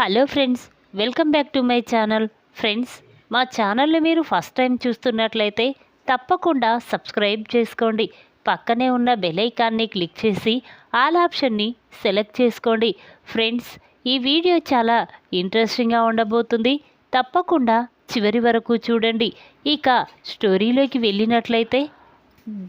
Hello friends welcome back to my channel. Friends మా ఛానల్ని మీరు ఫస్ట్ టైం చూస్తున్నట్లయితే తప్పకుండా సబ్స్క్రైబ్ చేసుకోండి. పక్కనే ఉన్న బెలైకాన్ని క్లిక్ చేసి ఆల్ ఆప్షన్ని సెలెక్ట్ చేసుకోండి. ఫ్రెండ్స్ ఈ వీడియో చాలా ఇంట్రెస్టింగ్గా ఉండబోతుంది. తప్పకుండా చివరి వరకు చూడండి. ఇక స్టోరీలోకి వెళ్ళినట్లయితే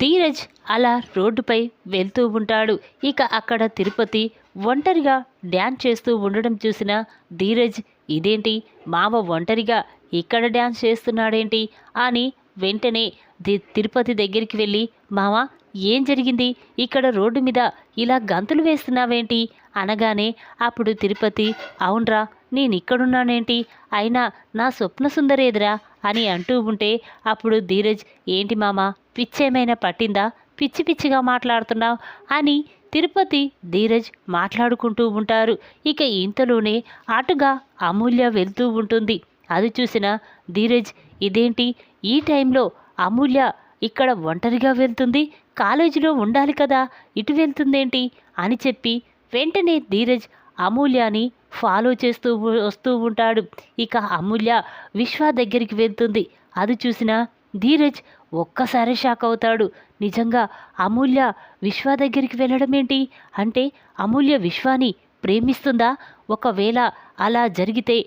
ధీరజ్ అలా రోడ్డుపై వెళ్తూ ఉంటాడు. ఇక అక్కడ తిరుపతి ఒంటరిగా డ్యాన్స్ చేస్తూ ఉండడం చూసిన ధీరజ్ ఇదేంటి? మామ ఒంటరిగా ఇక్కడ డ్యాన్స్ చేస్తున్నాడేంటి? అని వెంటనే ది తిరుపతి దగ్గరికి వెళ్ళి మామ ఏం జరిగింది? ఇక్కడ రోడ్డు మీద ఇలా గంతులు వేస్తున్నావేంటి? అనగానే అప్పుడు తిరుపతి అవునరా నేను ఇక్కడున్నానేంటి అయినా నా స్వప్న సుందరేదిరా? అని అంటూ ఉంటే అప్పుడు ధీరజ్ ఏంటి మామ పిచ్చేమైనా పట్టిందా? పిచ్చి పిచ్చిగా మాట్లాడుతున్నావు? అని తిరుపతి ధీరజ్ మాట్లాడుకుంటూ ఉంటారు. ఇక ఇంతలోనే అటుగా అమూల్య వెళ్తూ ఉంటుంది. అది చూసిన ధీరజ్ ఇదేంటి? ఈ టైంలో అమూల్య ఇక్కడ ఒంటరిగా వెళ్తుంది? కాలేజీలో ఉండాలి కదా? ఇటు వెళ్తుందేంటి? అని చెప్పి వెంటనే ధీరజ్ అమూల్యని ఫాలో చేస్తూ వస్తూ ఉంటాడు. ఇక అమూల్య విశ్వ దగ్గరికి వెళ్తుంది. అది చూసిన ధీరజ్ ఒక్కసారి షాక్ అవుతాడు. నిజంగా అమూల్య విశ్వ దగ్గరికి వెళ్ళడం ఏంటి అంటే అమూల్య విశ్వాని ప్రేమిస్తుందా? ఒకవేళ అలా జరిగితే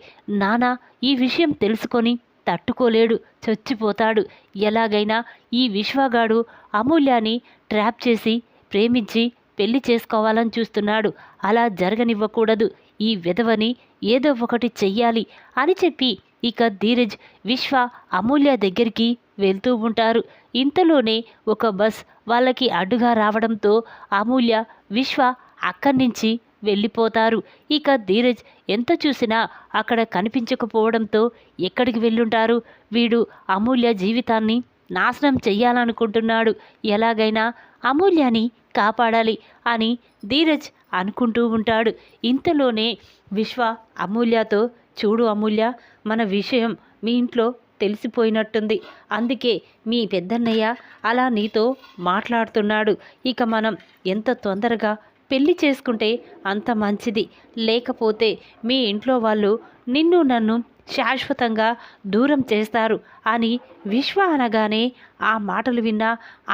నానా ఈ విషయం తెలుసుకొని తట్టుకోలేడు చచ్చిపోతాడు. ఎలాగైనా ఈ విశ్వగాడు అమూల్యాని ట్రాప్ చేసి ప్రేమించి పెళ్ళి చేసుకోవాలని చూస్తున్నాడు. అలా జరగనివ్వకూడదు. ఈ విధవని ఏదో ఒకటి చెయ్యాలి అని చెప్పి ఇక ధీరజ్ విశ్వ అమూల్య దగ్గరికి వెళ్తూ ఉంటారు. ఇంతలోనే ఒక బస్ వాళ్ళకి అడ్డుగా రావడంతో అమూల్య విశ్వ అక్కడి నుంచి వెళ్ళిపోతారు. ఇక ధీరజ్ ఎంత చూసినా అక్కడ కనిపించకపోవడంతో ఎక్కడికి వెళ్ళుంటారు? వీడు అమూల్య జీవితాన్ని నాశనం చెయ్యాలనుకుంటున్నాడు. ఎలాగైనా అమూల్యాన్ని కాపాడాలి అని ధీరజ్ అనుకుంటూ ఉంటాడు. ఇంతలోనే విశ్వ అమూల్యతో చూడు అమూల్య మన విషయం మీ ఇంట్లో తెలిసిపోయినట్టుంది. అందుకే మీ పెద్దన్నయ్య అలా నీతో మాట్లాడుతున్నాడు. ఇక మనం ఎంత తొందరగా పెళ్ళి చేసుకుంటే అంత మంచిది. లేకపోతే మీ ఇంట్లో వాళ్ళు నిన్ను నన్ను శాశ్వతంగా దూరం చేస్తారు అని విశ్వ అనగానే ఆ మాటలు విన్న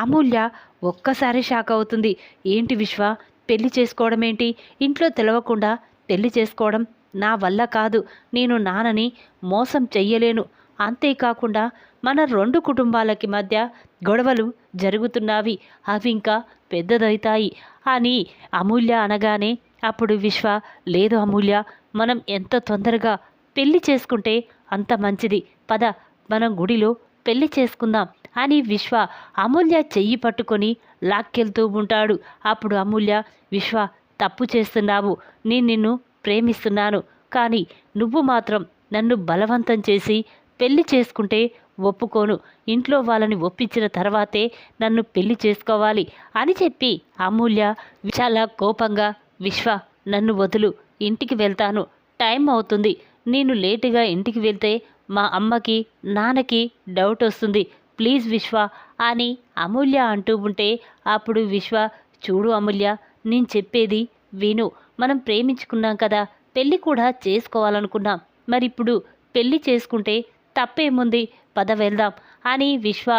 అమూల్య ఒక్కసారి షాక్ అవుతుంది. ఏంటి విశ్వ? పెళ్ళి చేసుకోవడం ఏంటి? ఇంట్లో తెలవకుండా పెళ్ళి చేసుకోవడం నా వల్ల కాదు. నేను నాన్నని మోసం చెయ్యలేను. అంతేకాకుండా మన రెండు కుటుంబాలకి మధ్య గొడవలు జరుగుతున్నవి. అవి ఇంకా పెద్దదవుతాయి అని అమూల్య అనగానే అప్పుడు విశ్వ లేదు అమూల్య మనం ఎంత తొందరగా పెళ్ళి చేసుకుంటే అంత మంచిది. పద మనం గుడిలో పెళ్ళి చేసుకుందాం అని విశ్వ అమూల్య చెయ్యి పట్టుకొని లాక్కెళ్తూ ఉంటాడు. అప్పుడు అమూల్య విశ్వ తప్పు చేస్తున్నావు. నేను నిన్ను ప్రేమిస్తున్నాను. కానీ నువ్వు మాత్రం నన్ను బలవంతం చేసి పెళ్ళి చేసుకుంటే ఒప్పుకోను. ఇంట్లో వాళ్ళని ఒప్పించిన తర్వాతే నన్ను పెళ్ళి చేసుకోవాలి అని చెప్పి అమూల్య చాలా కోపంగా విశ్వ నన్ను వదులు ఇంటికి వెళ్తాను. టైం అవుతుంది. నేను లేటుగా ఇంటికి వెళ్తే మా అమ్మకి నాన్నకి డౌట్ వస్తుంది. ప్లీజ్ విశ్వ అని అమూల్య అంటూ ఉంటే అప్పుడు విశ్వ చూడు అమూల్య నేను చెప్పేది విను. మనం ప్రేమించుకున్నాం కదా పెళ్ళి కూడా చేసుకోవాలనుకున్నాం. మరి ఇప్పుడు పెళ్ళి చేసుకుంటే తప్పేముంది? పద వెళ్దాం అని విశ్వ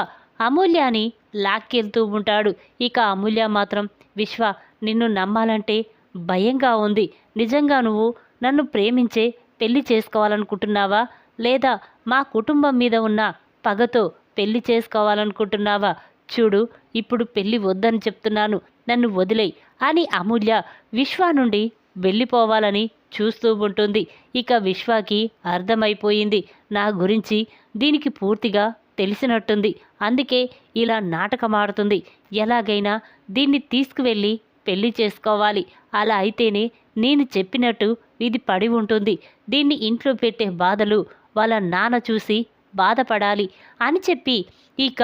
అమూల్యాని లాక్కెళ్తూ ఉంటాడు. ఇక అమూల్య మాత్రం విశ్వ నిన్ను నమ్మాలంటే భయంగా ఉంది. నిజంగా నువ్వు నన్ను ప్రేమించే పెళ్ళి చేసుకోవాలనుకుంటున్నావా? లేదా మా కుటుంబం మీద ఉన్న పగతో పెళ్ళి చేసుకోవాలనుకుంటున్నావా? చూడు ఇప్పుడు పెళ్ళి వద్దని చెప్తున్నాను. నన్ను వదిలేయ్ అని అమూల్య విశ్వ నుండి వెళ్ళిపోవాలని చూస్తూ ఉంటుంది. ఇక విశ్వాకి అర్థమైపోయింది. నా గురించి దీనికి పూర్తిగా తెలిసినట్టుంది. అందుకే ఇలా నాటకమాడుతుంది. ఎలాగైనా దీన్ని తీసుకువెళ్ళి పెళ్ళి చేసుకోవాలి. అలా అయితేనే నేను చెప్పినట్టు ఇది పడి ఉంటుంది. దీన్ని ఇంట్లో పెట్టే బాధలు వాళ్ళ నాన్న చూసి బాధపడాలి అని చెప్పి ఇక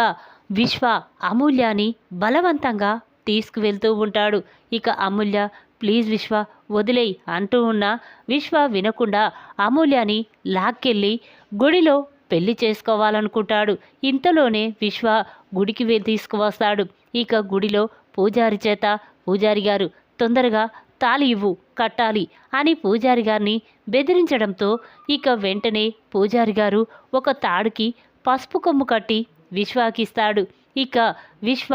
విశ్వ అమూల్యాని బలవంతంగా తీసుకువెళ్తూ ఉంటాడు. ఇక అమూల్య ప్లీజ్ విశ్వ వదిలేయ్ అంటూ ఉన్న విశ్వ వినకుండా అమూల్యాని లాక్కెళ్ళి గుడిలో పెళ్ళి చేసుకోవాలనుకుంటాడు. ఇంతలోనే విశ్వ గుడికి వెళ్ళి తీసుకువస్తాడు. ఇక గుడిలో పూజారి చేత పూజారి గారు తొందరగా తాళి ఇవ్వు కట్టాలి అని పూజారి గారిని బెదిరించడంతో ఇక వెంటనే పూజారి గారు ఒక తాడుకి పసుపు కొమ్ము కట్టి విశ్వాకిస్తాడు. ఇక విశ్వ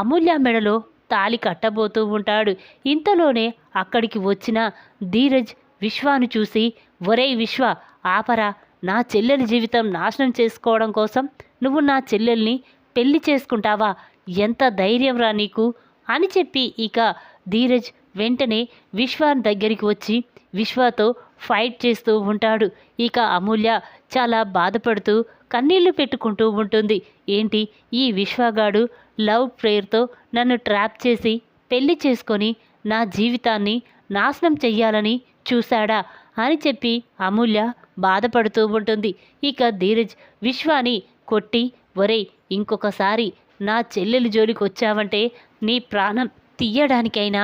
అమూల్య మెడలో తాలి కట్టబోతూ ఉంటాడు. ఇంతలోనే అక్కడికి వచ్చిన ధీరజ్ విశ్వాను చూసి ఒరేయ్ విశ్వ ఆపరా. నా చెల్లెలి జీవితం నాశనం చేసుకోవడం కోసం నువ్వు నా చెల్లెల్ని పెళ్ళి చేసుకుంటావా? ఎంత ధైర్యం రా నీకు. అని చెప్పి ఇక ధీరజ్ వెంటనే విశ్వాన్ దగ్గరికి వచ్చి విశ్వతో ఫైట్ చేస్తూ ఉంటాడు. ఇక అమూల్య చాలా బాధపడుతూ కన్నీళ్ళు పెట్టుకుంటూ ఉంటుంది. ఏంటి? ఈ విశ్వగాడు లవ్ ప్రేయర్తో నన్ను ట్రాప్ చేసి పెళ్ళి చేసుకొని నా జీవితాన్ని నాశనం చెయ్యాలని చూశాడా అని చెప్పి అమూల్య బాధపడుతూ ఉంటుంది. ఇక ధీరజ్ విశ్వాని కొట్టి ఒరే ఇంకొకసారి నా చెల్లెలి జోలికి వచ్చావంటే నీ ప్రాణం తీయడానికైనా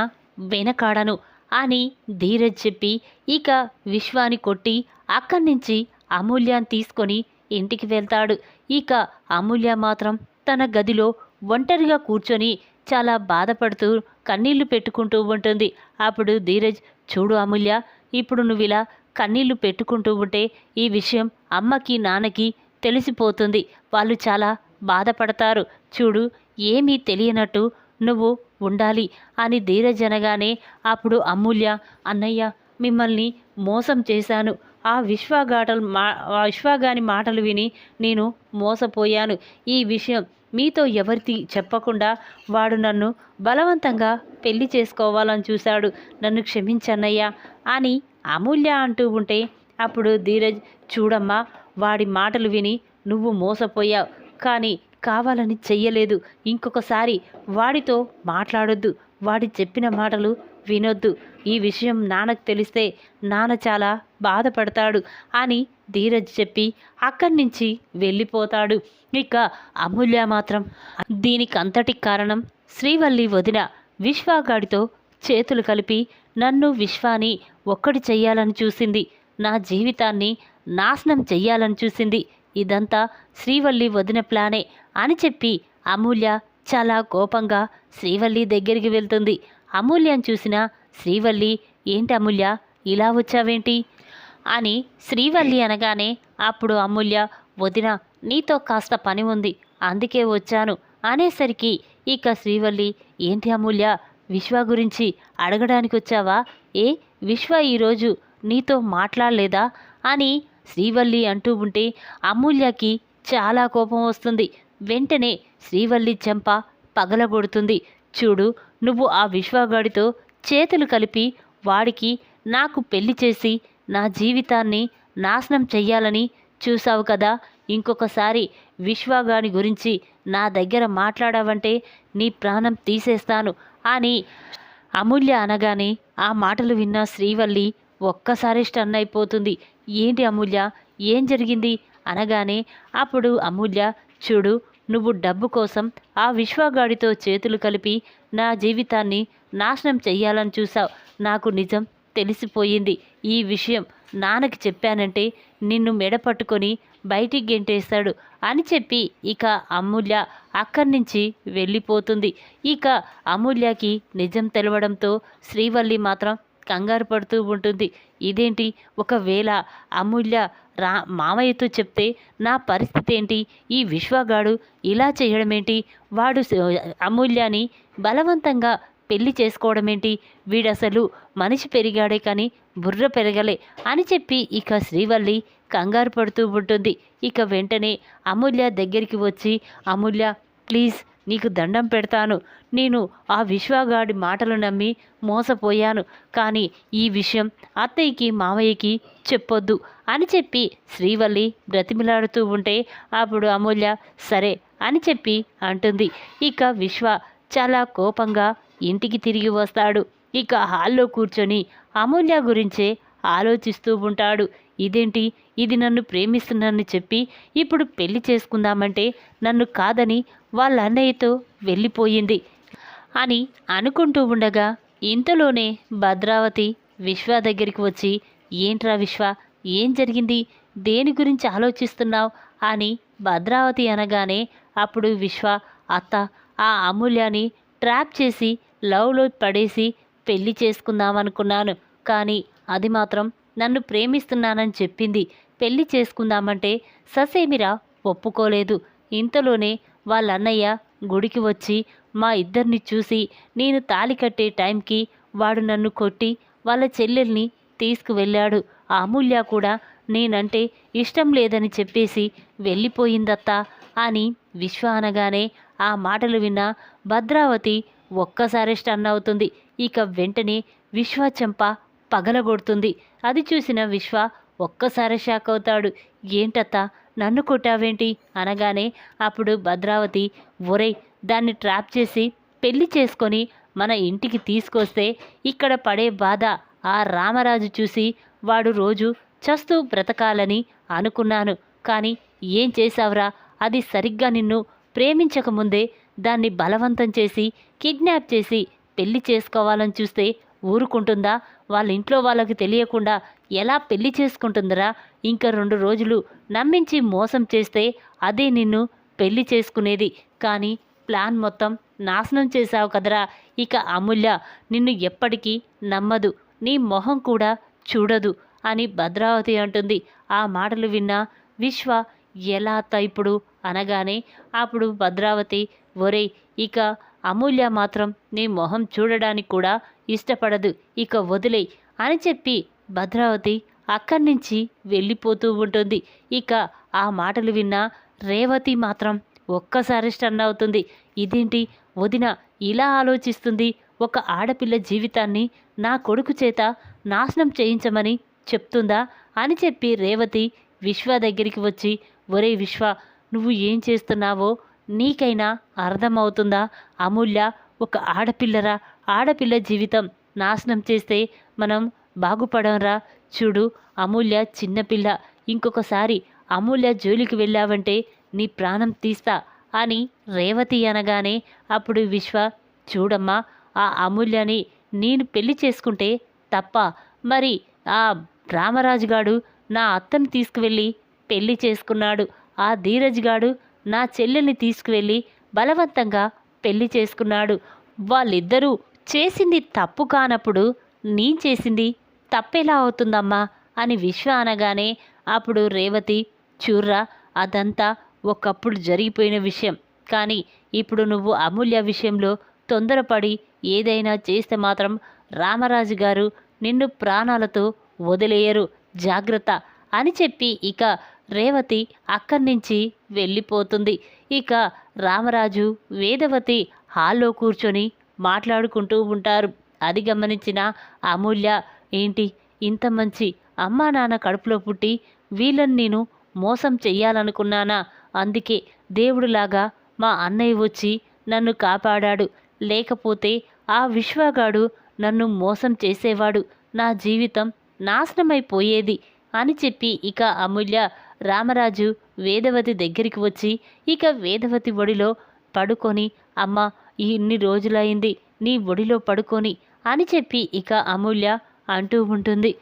వెనకాడను అని ధీరజ్ చెప్పి ఇక విశ్వాని కొట్టి అక్కడి నుంచి అమూల్యాన్ని తీసుకొని ఇంటికి వెళ్తాడు. ఇక అమూల్య మాత్రం తన గదిలో ఒంటరిగా కూర్చొని చాలా బాధపడుతూ కన్నీళ్ళు పెట్టుకుంటూ ఉంటుంది. అప్పుడు ధీరజ్ చూడు అమూల్య ఇప్పుడు నువ్వు ఇలా కన్నీళ్ళు పెట్టుకుంటూ ఉంటే ఈ విషయం అమ్మకి నాన్నకి తెలిసిపోతుంది. వాళ్ళు చాలా బాధపడతారు. చూడు ఏమీ తెలియనట్టు నువ్వు ఉండాలి అని ధీరజ్ అనగానే అప్పుడు అమూల్య అన్నయ్య మిమ్మల్ని మోసం చేశాను. ఆ విశ్వగాటలు మా ఆ విశ్వగాని మాటలు విని నేను మోసపోయాను. ఈ విషయం మీతో ఎవరికి చెప్పకుండా వాడు నన్ను బలవంతంగా పెళ్ళి చేసుకోవాలని చూశాడు. నన్ను క్షమించన్నయ్యా అని అమూల్య అంటూ ఉంటే అప్పుడు ధీరజ్ చూడమ్మా వాడి మాటలు విని నువ్వు మోసపోయావు. కానీ కావాలని చెయ్యలేదు. ఇంకొకసారి వాడితో మాట్లాడొద్దు. వాడి చెప్పిన మాటలు వినొద్దు. ఈ విషయం నాన్నకు తెలిస్తే నాన్న చాలా బాధపడతాడు అని ధీరజ్ చెప్పి అక్కడి నుంచి వెళ్ళిపోతాడు. ఇక అమూల్య మాత్రం దీనికంతటి కారణం శ్రీవల్లి వదిన విశ్వాగాడితో చేతులు కలిపి నన్ను విశ్వాని ఒక్కటి చెయ్యాలని చూసింది. నా జీవితాన్ని నాశనం చెయ్యాలని చూసింది. ఇదంతా శ్రీవల్లి వదిన ప్లానే అని చెప్పి అమూల్య చాలా కోపంగా శ్రీవల్లి దగ్గరికి వెళ్తుంది. అమూల్యం చూసిన శ్రీవల్లి ఏంటి అమూల్య? ఇలా వచ్చావేంటి? అని శ్రీవల్లి అనగానే అప్పుడు అమూల్య వదిన నీతో కాస్త పని ఉంది అందుకే వచ్చాను. అనేసరికి ఇక శ్రీవల్లి ఏంటి అమూల్య విశ్వ గురించి అడగడానికి వచ్చావా? ఏ విశ్వ ఈరోజు నీతో మాట్లాడలేదా? అని శ్రీవల్లి అంటూ ఉంటే అమూల్యకి చాలా కోపం వస్తుంది. వెంటనే శ్రీవల్లి చెంప పగలగొడుతుంది. చూడు నువ్వు ఆ విశ్వగాడితో చేతులు కలిపి వాడికి నాకు పెళ్ళి చేసి నా జీవితాన్ని నాశనం చెయ్యాలని చూసావు కదా. ఇంకొకసారి విశ్వగాడి గురించి నా దగ్గర మాట్లాడావంటే నీ ప్రాణం తీసేస్తాను అని అమూల్య అనగానే ఆ మాటలు విన్న శ్రీవల్లి ఒక్కసారి స్టన్ అయిపోతుంది. ఏంటి అమూల్య? ఏం జరిగింది? అనగానే అప్పుడు అమూల్య చూడు నువ్వు డబ్బు కోసం ఆ విశ్వగాడితో చేతులు కలిపి నా జీవితాన్ని నాశనం చెయ్యాలని చూసావు నాకు నిజం తెలిసిపోయింది. ఈ విషయం నాన్నకి చెప్పానంటే నిన్ను మెడ పట్టుకొని బయటికి గెంటేస్తాడు అని చెప్పి ఇక అమూల్య అక్కడి నుంచి వెళ్ళిపోతుంది. ఇక అమూల్యకి నిజం తెలవడంతో శ్రీవల్లి మాత్రం కంగారు పడుతూ ఉంటుంది. ఇదేంటి? ఒకవేళ అమూల్య రా మామయ్యతో చెప్తే నా పరిస్థితి ఏంటి? ఈ విశ్వగాడు ఇలా చేయడమేంటి? వాడు స- అమూల్యాని బలవంతంగా పెళ్ళి చేసుకోవడమేంటి? వీడసలు మనిషి పెరిగాడే కానీ బుర్ర పెరగలే అని చెప్పి ఇక శ్రీవల్లి కంగారు పడుతూ ఉంటుంది. ఇక వెంటనే అమూల్య దగ్గరికి వచ్చి అమూల్య ప్లీజ్ నీకు దండం పెడతాను. నేను ఆ విశ్వగాడి మాటలు నమ్మి మోసపోయాను. కానీ ఈ విషయం అత్తయ్యకి మావయ్యకి చెప్పొద్దు అని చెప్పి శ్రీవల్లి బ్రతిమిలాడుతూ ఉంటే అప్పుడు అమూల్య సరే అని చెప్పి అంటుంది. ఇక విశ్వ చాలా కోపంగా ఇంటికి తిరిగి వస్తాడు. ఇక హాల్లో కూర్చొని అమూల్య గురించే ఆలోచిస్తూ ఉంటాడు. ఇదేంటి? ఇది నన్ను ప్రేమిస్తున్నానని చెప్పి ఇప్పుడు పెళ్ళి చేసుకుందామంటే నన్ను కాదని వాళ్ళ అన్నయ్యతో వెళ్ళిపోయింది అని అనుకుంటూ ఉండగా ఇంతలోనే భద్రావతి విశ్వ దగ్గరికి వచ్చి ఏంట్రా విశ్వ ఏం జరిగింది? దేని గురించి ఆలోచిస్తున్నావు? అని భద్రావతి అనగానే అప్పుడు విశ్వ అత్త ఆ అమూల్యాన్ని ట్రాప్ చేసి లవ్లో పడేసి పెళ్ళి చేసుకుందామనుకున్నాను. కానీ అది మాత్రం నన్ను ప్రేమిస్తున్నానని చెప్పింది. పెళ్ళి చేసుకుందామంటే ససేమిరా ఒప్పుకోలేదు. ఇంతలోనే వాళ్ళ అన్నయ్య గుడికి వచ్చి మా ఇద్దరిని చూసి నేను తాలి కట్టే టైంకి వాడు నన్ను కొట్టి వాళ్ళ చెల్లెల్ని తీసుకువెళ్ళాడు. ఆ అమూల్య కూడా నేనంటే ఇష్టం లేదని చెప్పేసి వెళ్ళిపోయిందత్తా అని విశ్వ అనగానే ఆ మాటలు విన్న భద్రావతి ఒక్కసారి స్టన్ అవుతుంది ఇక వెంటనే విశ్వ చెంప పగలగొడుతుంది. అది చూసిన విశ్వ ఒక్కసారి షాక్ అవుతాడు ఏంటత్తా? నన్ను కొట్టావేంటి? అనగానే అప్పుడు భద్రావతి ఒరే దాన్ని ట్రాప్ చేసి పెళ్ళి చేసుకొని మన ఇంటికి తీసుకొస్తే ఇక్కడ పడే బాధ ఆ రామరాజు చూసి వాడు రోజు చస్తూ బ్రతకాలని అనుకున్నాను. కానీ ఏం చేశావురా? అది సరిగ్గా నిన్ను ప్రేమించకముందే దాన్ని బలవంతం చేసి కిడ్నాప్ చేసి పెళ్ళి చేసుకోవాలని చూస్తే ఊరుకుంటుందా? వాళ్ళ ఇంట్లో వాళ్ళకి తెలియకుండా ఎలా పెళ్ళి చేసుకుంటుందిరా? ఇంకా రెండు రోజులు నమ్మించి మోసం చేస్తే అదే నిన్ను పెళ్ళి చేసుకునేది. కానీ ప్లాన్ మొత్తం నాశనం చేశావు కదరా. ఇక అమూల్య నిన్ను ఎప్పటికీ నమ్మదు. నీ మొహం కూడా చూడదు అని భద్రావతి అంటుంది. ఆ మాటలు విన్న విశ్వ ఎలా అత్త ఇప్పుడు? అనగానే అప్పుడు భద్రావతి ఒరేయ్ ఇక అమూల్య మాత్రం నీ మొహం చూడడానికి కూడా ఇష్టపడదు. ఇక వదిలే అని చెప్పి భద్రావతి అక్కడి నుంచి వెళ్ళిపోతూ ఉంటుంది. ఇక ఆ మాటలు విన్న రేవతి మాత్రం ఒక్కసారి స్టన్ అవుతుంది. ఇదేంటి? వదిన ఇలా ఆలోచిస్తుంది. ఒక ఆడపిల్ల జీవితాన్ని నా కొడుకు చేత నాశనం చేయించమని చెప్తుందా అని చెప్పి రేవతి విశ్వ దగ్గరికి వచ్చి ఒరే విశ్వ నువ్వు ఏం చేస్తున్నావో నీకైనా అర్థమవుతుందా? అమూల్య ఒక ఆడపిల్లరా? ఆడపిల్ల జీవితం నాశనం చేస్తే మనం బాగుపడంరా. చూడు అమూల్య చిన్నపిల్ల ఇంకొకసారి అమూల్య జోలికి వెళ్ళావంటే నీ ప్రాణం తీస్తా అని రేవతి అనగానే అప్పుడు విశ్వ చూడమ్మా ఆ అమూల్యని నేను పెళ్ళి చేసుకుంటే తప్ప మరి ఆ రామరాజుగాడు నా అత్తను తీసుకువెళ్ళి పెళ్ళి చేసుకున్నాడు. ఆ ధీరజ్ గాడు నా చెల్లెల్ని తీసుకువెళ్ళి బలవంతంగా పెళ్ళి చేసుకున్నాడు. వాళ్ళిద్దరూ చేసింది తప్పు కానప్పుడు నీ చేసింది తప్పెలా అవుతుందమ్మా? అని విశ్వ అనగానే అప్పుడు రేవతి చూర్రా అదంతా ఒకప్పుడు జరిగిపోయిన విషయం. కానీ ఇప్పుడు నువ్వు అమూల్య విషయంలో తొందరపడి ఏదైనా చేస్తే మాత్రం రామరాజు గారు నిన్ను ప్రాణాలతో వదిలేయరు. జాగ్రత్త అని చెప్పి ఇక రేవతి అక్కడి నుంచి వెళ్ళిపోతుంది. ఇక రామరాజు వేదవతి హాల్లో కూర్చొని మాట్లాడుకుంటూ ఉంటారు. అది గమనించిన అమూల్య ఏంటి? ఇంత మంచి అమ్మా నాన్న కడుపులో పుట్టి వీళ్ళని నేను మోసం చెయ్యాలనుకున్నానా? అందుకే దేవుడులాగా మా అన్నయ్య వచ్చి నన్ను కాపాడాడు. లేకపోతే ఆ విశ్వగాడు నన్ను మోసం చేసేవాడు. నా జీవితం నాశనమైపోయేది అని చెప్పి ఇక అమూల్య రామరాజు వేదవతి దగ్గరికి వచ్చి ఇక వేదవతి ఒడిలో పడుకొని అమ్మ ఇన్ని రోజులైంది నీ ఒడిలో పడుకొని అని చెప్పి ఇక అమూల్య అంటూ ఉంటుంది.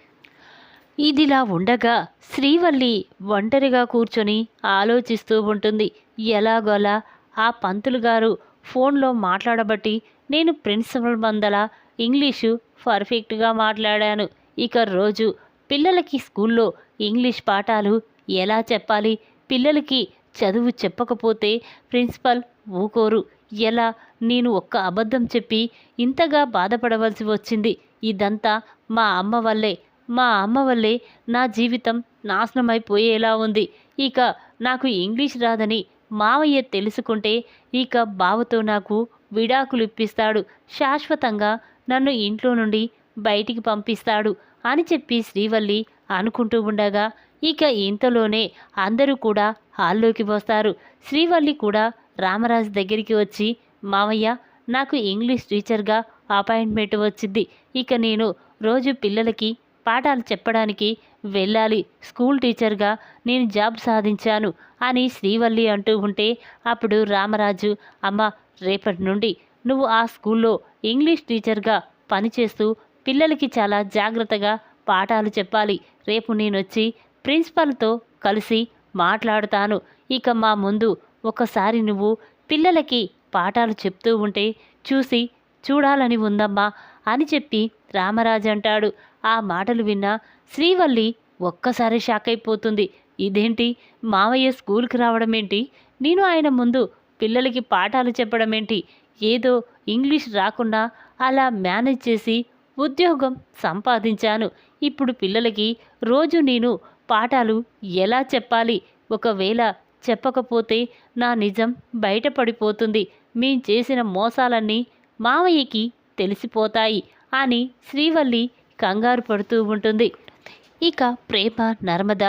ఇదిలా ఉండగా శ్రీవల్లి ఒంటరిగా కూర్చొని ఆలోచిస్తూ ఉంటుంది. ఎలాగోలా ఆ పంతులు గారు ఫోన్లో మాట్లాడబట్టి నేను ప్రిన్సిపల్ మందల ఇంగ్లీషు పర్ఫెక్ట్గా మాట్లాడాను. ఇక రోజు పిల్లలకి స్కూల్లో ఇంగ్లీష్ పాఠాలు ఎలా చెప్పాలి? పిల్లలకి చదువు చెప్పకపోతే ప్రిన్సిపల్ ఊకోరు. ఎలా? నేను ఒక్క అబద్ధం చెప్పి ఇంతగా బాధపడవలసి వచ్చింది. ఇదంతా మా అమ్మ వల్లే మా అమ్మ వల్లే నా జీవితం నాశనమైపోయేలా ఉంది. ఇక నాకు ఇంగ్లీష్ రాదని మావయ్య తెలుసుకుంటే ఇక బావతో నాకు విడాకులు ఇప్పిస్తాడు. శాశ్వతంగా నన్ను ఇంట్లో నుండి బయటికి పంపిస్తాడు అని చెప్పి శ్రీవల్లి అనుకుంటూ ఉండగా ఇక ఇంతలోనే అందరూ కూడా హాల్లోకి వస్తారు. శ్రీవల్లి కూడా రామరాజు దగ్గరికి వచ్చి మావయ్య నాకు ఇంగ్లీష్ టీచర్గా అపాయింట్మెంట్ వచ్చింది. ఇక నేను రోజు పిల్లలకి పాఠాలు చెప్పడానికి వెళ్ళాలి. స్కూల్ టీచర్గా నేను జాబ్ సాధించాను అని శ్రీవల్లి అంటూ ఉంటే అప్పుడు రామరాజు అమ్మ రేపటి నుండి నువ్వు ఆ స్కూల్లో ఇంగ్లీష్ టీచర్గా పనిచేస్తూ పిల్లలకి చాలా జాగ్రత్తగా పాఠాలు చెప్పాలి. రేపు నేనొచ్చి ప్రిన్సిపాల్తో కలిసి మాట్లాడుతాను. ఇక మా ముందు ఒకసారి నువ్వు పిల్లలకి పాఠాలు చెప్తూ ఉంటే చూసి చూడాలని ఉందమ్మా అని చెప్పి రామరాజు అంటాడు. ఆ మాటలు విన్న శ్రీవల్లి ఒక్కసారి షాక్ అయిపోతుంది. ఇదేంటి? మావయ్య స్కూల్కి రావడం ఏంటి నేను ఆయన ముందు పిల్లలకి పాఠాలు చెప్పడం ఏంటి ఏదో ఇంగ్లీష్ రాకుండా అలా మేనేజ్ చేసి ఉద్యోగం సంపాదించాను. ఇప్పుడు పిల్లలకి రోజు నేను పాఠాలు ఎలా చెప్పాలి? ఒకవేళ చెప్పకపోతే నా నిజం బయటపడిపోతుంది. మేం చేసిన మోసాలన్నీ మావయ్యకి తెలిసిపోతాయి అని శ్రీవల్లి కంగారు పడుతూ ఉంటుంది. ఇక ప్రేమ నర్మద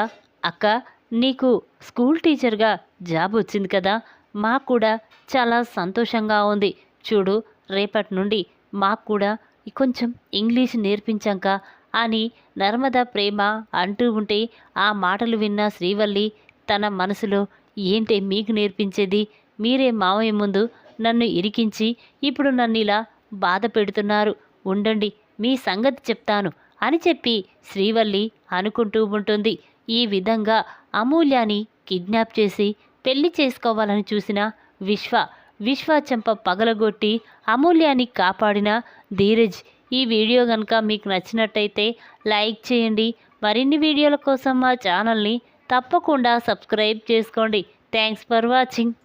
అక్క నీకు స్కూల్ టీచర్గా జాబ్ వచ్చింది కదా మాకు కూడా చాలా సంతోషంగా ఉంది. చూడు రేపటి నుండి మాకు కూడా కొంచెం ఇంగ్లీష్ నేర్పించాక అని నర్మద ప్రేమ అంటూ ఉంటే ఆ మాటలు విన్న శ్రీవల్లి తన మనసులో ఏంటి మీకు నేర్పించేది? మీరే మావయ్య ముందు నన్ను ఇరికించి ఇప్పుడు నన్ను ఇలా బాధ పెడుతున్నారు. ఉండండి మీ సంగతి చెప్తాను అని చెప్పి శ్రీవల్లి అనుకుంటూ ఉంటుంది. ఈ విధంగా అమూల్యాని కిడ్నాప్ చేసి పెళ్ళి చేసుకోవాలని చూసిన విశ్వ విశ్వ చెంప పగలగొట్టి అమూల్యాన్ని కాపాడిన ధీరజ్. ఈ వీడియో కనుక మీకు నచ్చినట్టయితే లైక్ చేయండి. మరిన్ని వీడియోల కోసం మా ఛానల్ని తప్పకుండా సబ్స్క్రైబ్ చేసుకోండి. Thanks for watching.